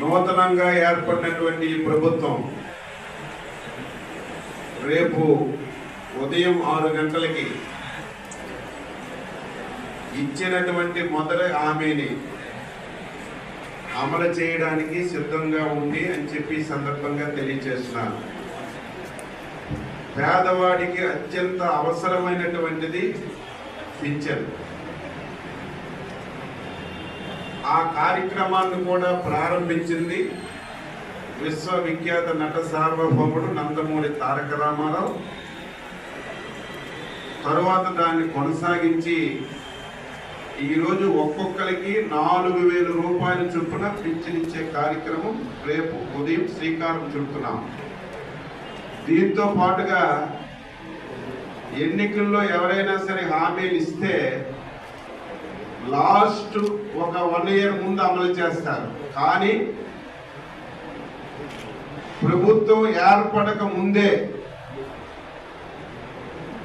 నూతనంగా ఏర్పడినటువంటి ఈ ప్రభుత్వం రేపు ఉదయం ఆరు గంటలకి ఇచ్చినటువంటి మొదటి హామీని అమలు చేయడానికి సిద్ధంగా ఉంది అని చెప్పి సందర్భంగా తెలియజేస్తున్నాను. పేదవాడికి అత్యంత అవసరమైనటువంటిది పింఛన్. ఆ కార్యక్రమాన్ని కూడా ప్రారంభించింది విశ్వవిఖ్యాత నట సార్వభౌముడు నందమూరి తారక రామారావు. తరువాత దాన్ని కొనసాగించి ఈరోజు ఒక్కొక్కరికి నాలుగు వేల రూపాయల చొప్పున పింఛనిచ్చే కార్యక్రమం రేపు ఉదయం శ్రీకారం చుడుతున్నాం. దీంతో పాటుగా ఎన్నికల్లో ఎవరైనా సరే హామీలు ఇస్తే లాస్ట్ ఒక వన్ ఇయర్ ముందు అమలు చేస్తారు. కానీ ప్రభుత్వం ఏర్పడక ముందే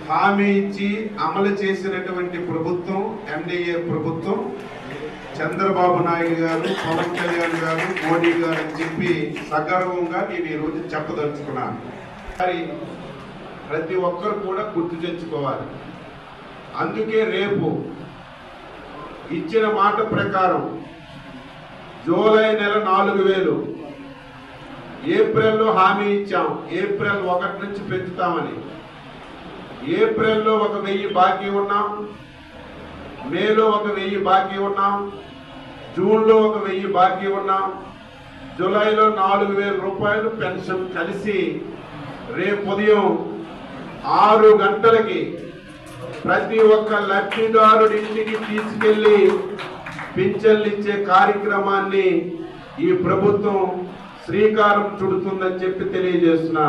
హామీ ఇచ్చి అమలు చేసినటువంటి ప్రభుత్వం ఎన్డీఏ ప్రభుత్వం చంద్రబాబు నాయుడు గారు పవన్ కళ్యాణ్ గారు మోడీ గారు అని చెప్పి సగర్వంగా నేను ఈరోజు చెప్పదలుచుకున్నాను. మరి ప్రతి ఒక్కరు కూడా గుర్తు తెచ్చుకోవాలి. అందుకే రేపు ఇచ్చిన మాట ప్రకారం జూలై నెల నాలుగు వేలు. ఏప్రిల్లో హామీ ఇచ్చాం. ఏప్రిల్ ఒకటి నుంచి పెంచుతామని. ఏప్రిల్లో ఒక వెయ్యి బాకీ ఉన్నాం. మేలో ఒక వెయ్యి బాకీ ఉన్నాం. జూన్లో ఒక వెయ్యి బాకీ ఉన్నాం. జూలైలో నాలుగు వేల రూపాయలు పెన్షన్ కలిసి రేపు ఉదయం ఆరు గంటలకి ప్రతి ఒక్క లబ్ధిదారుడి ఇంటికి తీసుకెళ్ళి పింఛన్లు ఇచ్చే కార్యక్రమాన్ని ఈ ప్రభుత్వం శ్రీకారం చుడుతుందని చెప్పి తెలియజేస్తున్నారు